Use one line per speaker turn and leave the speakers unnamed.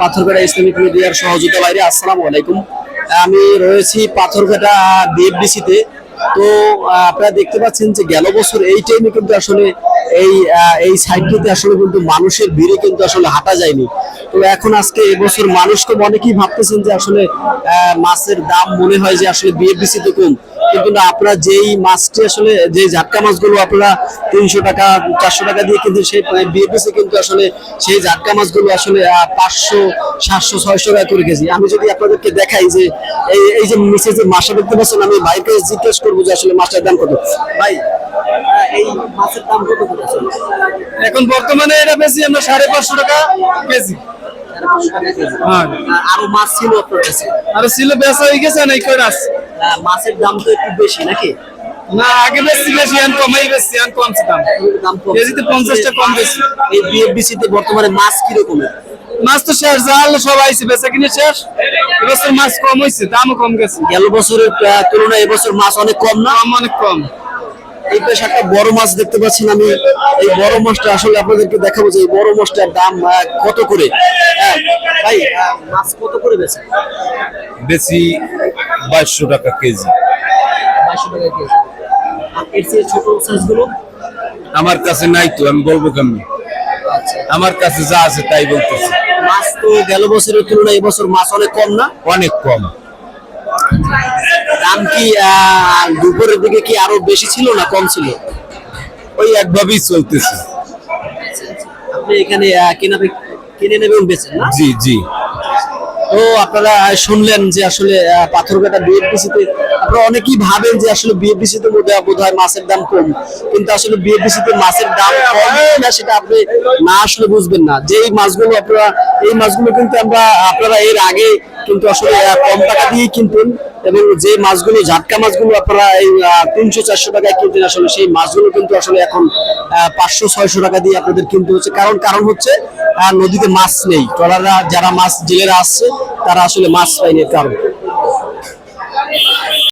Patharghata Islamic মিডিয়ার সহযোগিতা বাইরে, আসসালামু আলাইকুম। আমি রয়েছি পাথরঘাটা বিএফডিসিতে। তো আপনারা দেখতে পাচ্ছেন যে গেল বছর এই টাইমে কিন্তু আসলে এই এই সাইডটিতে আসলে কিন্তু মানুষের ভিড়ে কিন্তু আসলে হাঁটা যায়নি। তো এখন আজকে এবছর মানুষ তো অনেকেই ভাবতেছেন যে আসলে মাছের দাম মনে হয় যে আসলে বিএফডিসিতে কম। কিন্তু না, আপনারা যেই মাছটি আসলে, যে জাটকা মাছগুলো আপনারা তিনশো টাকা, চারশো টাকা দিয়ে কিন্তু সেই বিএপিসি কিন্তু আসলে সেই জাটকা মাছগুলো আসলে পাঁচশো, সাতশো, ছয়শো টাকা করে কেজি। আমি যদি আপনাদেরকে দেখাই যে, এই এই যে নিচে যে মাছটা দেখতে পাচ্ছেন, আমি ভাইকে জিজ্ঞেস করব যে আসলে মাছটার দাম কত। ভাই এই মাছের দাম কত
এখন বর্তমানে এটা বেশি আমরা সাড়ে পাঁচশো টাকা কেজি। হ্যাঁ।
আরও মাছ ছিল আপনার কাছে?
আর ছিল বেচা হয়ে গেছে না
মাছের দাম তো একটু বেশি নাকি?
না আগে বেশি বেশি এখন কমাই বেশি এখন কমছে দাম
দাম কম।
কেজিতে 50 কম বেশি।
এই বিএফবিসি তে বর্তমানে মাছ কিরকমের
মাছ তো শেষ জাল সব আইছে বেচা কিনে শেষ। এবছর মাছ কম হয়েছে দামও কম গেছে।
গেল বছরের তুলনায় এবছর মাছ অনেক কম না?
অনেক কম।
এই পাশে একটা বড় মাছ দেখতে পাচ্ছেন আমি। এই বড় মাছটা আসলে আপনাদেরকে দেখাবো যে এই বড় মাছটার দাম কত করে? হ্যাঁ, ভাই মাছ কত করে বেছে
বেশি বাইশশো টাকা কেজি।
বাইশশো টাকা কেজি। এর চেয়ে ছোট সাইজগুলো
আমার কাছে নাই তো আমি বলব কেমনি?
আচ্ছা।
আমার কাছে যা আছে তাই বলতেছি।
মাছ তো গেল বছরের তুলনায় এবছর মাছ অনেক কম না?
অনেক কম।
দাম কি দুপুরের দিকে কি আরও বেশি ছিল না কম ছিল?
ওই একভাবেই চলতেছে।
আপনি এখানে কেনা কিনে নেবেন বেচেন না?
জি জি।
তো আপনারা শুনলেন যে আসলে আহ, পাথরঘাটা বিএফডিসি তে আপনারা অনেকেই ভাবেন যে আসলে বিএফডিসি তে মধ্যে বোধ হয় মাছের দাম কম। কিন্তু আসলে বিএফডিসি তে মাছের দাম কম না সেটা আপনি না আসলে বুঝবেন না। যে এই মাছগুলো আপনারা এই মাছগুলো কিন্তু আমরা আপনারা এর আগে কিন্তু আসলে কম টাকা দিয়েই কিনতেন এবং যে মাছগুলো ঝাটকা মাছগুলো আপনারা এই তিনশো, চারশো টাকায় কিনতেন, আসলে সেই মাছগুলো কিন্তু আসলে এখন পাঁচশো, ছয়শো টাকা দিয়ে আপনাদের কিনতে হচ্ছে। কারণ কারণ হচ্ছে নদীতে মাছ নেই। ট্রলাররা, যারা মাছ জেলেরা আসছে, তারা আসলে মাছ পাইনি কারণ।